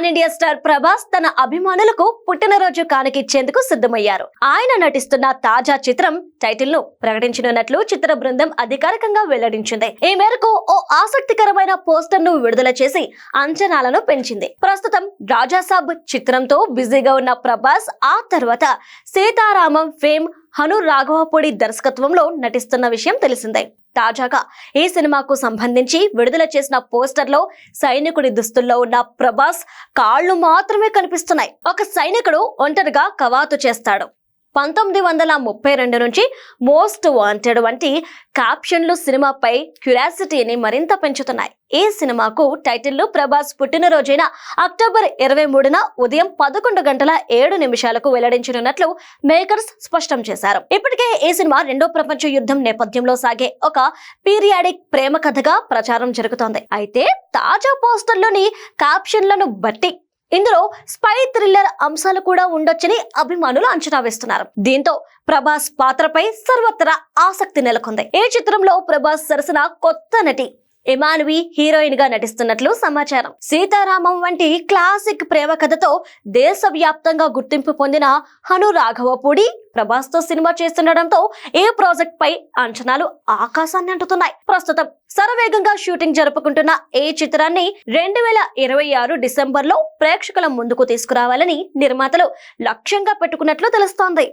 Pan India star Prabhas తన అభిమానులకు పుట్టినరోజు కానుకిచ్చేందుకు సిద్ధమయ్యారు. ఆయన నటిస్తున్న తాజా చిత్రం టైటిల్ను ప్రకటించనున్నట్లు చిత్ర బృందం అధికారికంగా వెల్లడించింది. ఈ మేరకు ఓ ఆసక్తికరమైన పోస్టర్ను విడుదల చేసి అంచనాలను పెంచింది. ప్రస్తుతం రాజాసాబ్ చిత్రంతో బిజీగా ఉన్న ప్రభాస్ ఆ తర్వాత సీతారామం ఫేమ్ హను రాఘవపూడి దర్శకత్వంలో నటిస్తున్న విషయం తెలిసిందే. తాజాగా ఈ సినిమాకు సంబంధించి విడుదల చేసిన పోస్టర్లో సైనికుడి దుస్తుల్లో ఉన్న ప్రభాస్ కాళ్ళు మాత్రమే కనిపిస్తున్నాయి. ఒక సైనికుడు ఒంటరిగా కవాతు చేస్తాడు. పంతొమ్మిది వందల ముప్పై రెండు నుంచి మోస్ట్ వాంటెడ్ వంటి క్యాప్షన్లు సినిమాపై క్యూరియాసిటీని మరింత పెంచుతున్నాయి. ఈ సినిమాకు టైటిల్లో ప్రభాస్ పుట్టినరోజైన అక్టోబర్ ఇరవై మూడున ఉదయం పదకొండు గంటల ఏడు నిమిషాలకు వెల్లడించనున్నట్లు మేకర్స్ స్పష్టం చేశారు. ఇప్పటికే ఈ సినిమా రెండో ప్రపంచ యుద్ధం నేపథ్యంలో సాగే ఒక పీరియాడిక్ ప్రేమ కథగా ప్రచారం జరుగుతోంది. అయితే తాజా పోస్టర్లోని క్యాప్షన్లను బట్టి ఇందులో స్పై థ్రిల్లర్ అంశాలు కూడా ఉండొచ్చని అభిమానులు అంచనా వేస్తున్నారు. దీంతో ప్రభాస్ పాత్రపై సర్వత్రా ఆసక్తి నెలకొంది. ఈ చిత్రంలో ప్రభాస్ సరసన కొత్త నటి ఇమానువి హీరోయిన్గా నటిస్తున్నట్లు సమాచారం. సీతారామం వంటి క్లాసిక్ ప్రేమ కథతో దేశవ్యాప్తంగా గుర్తింపు పొందిన హను రాఘవపూడి ప్రభాస్తో సినిమా చేస్తుండటంతో ఏ ప్రాజెక్ట్ పై అంచనాలు ఆకాశాన్ని అంటుతున్నాయి. ప్రస్తుతం శరవేగంగా షూటింగ్ జరుపుకుంటున్న ఏ చిత్రాన్ని రెండు వేల ఇరవై ఆరు డిసెంబర్లో ప్రేక్షకుల ముందుకు తీసుకురావాలని నిర్మాతలు లక్ష్యంగా పెట్టుకున్నట్లు తెలుస్తోంది.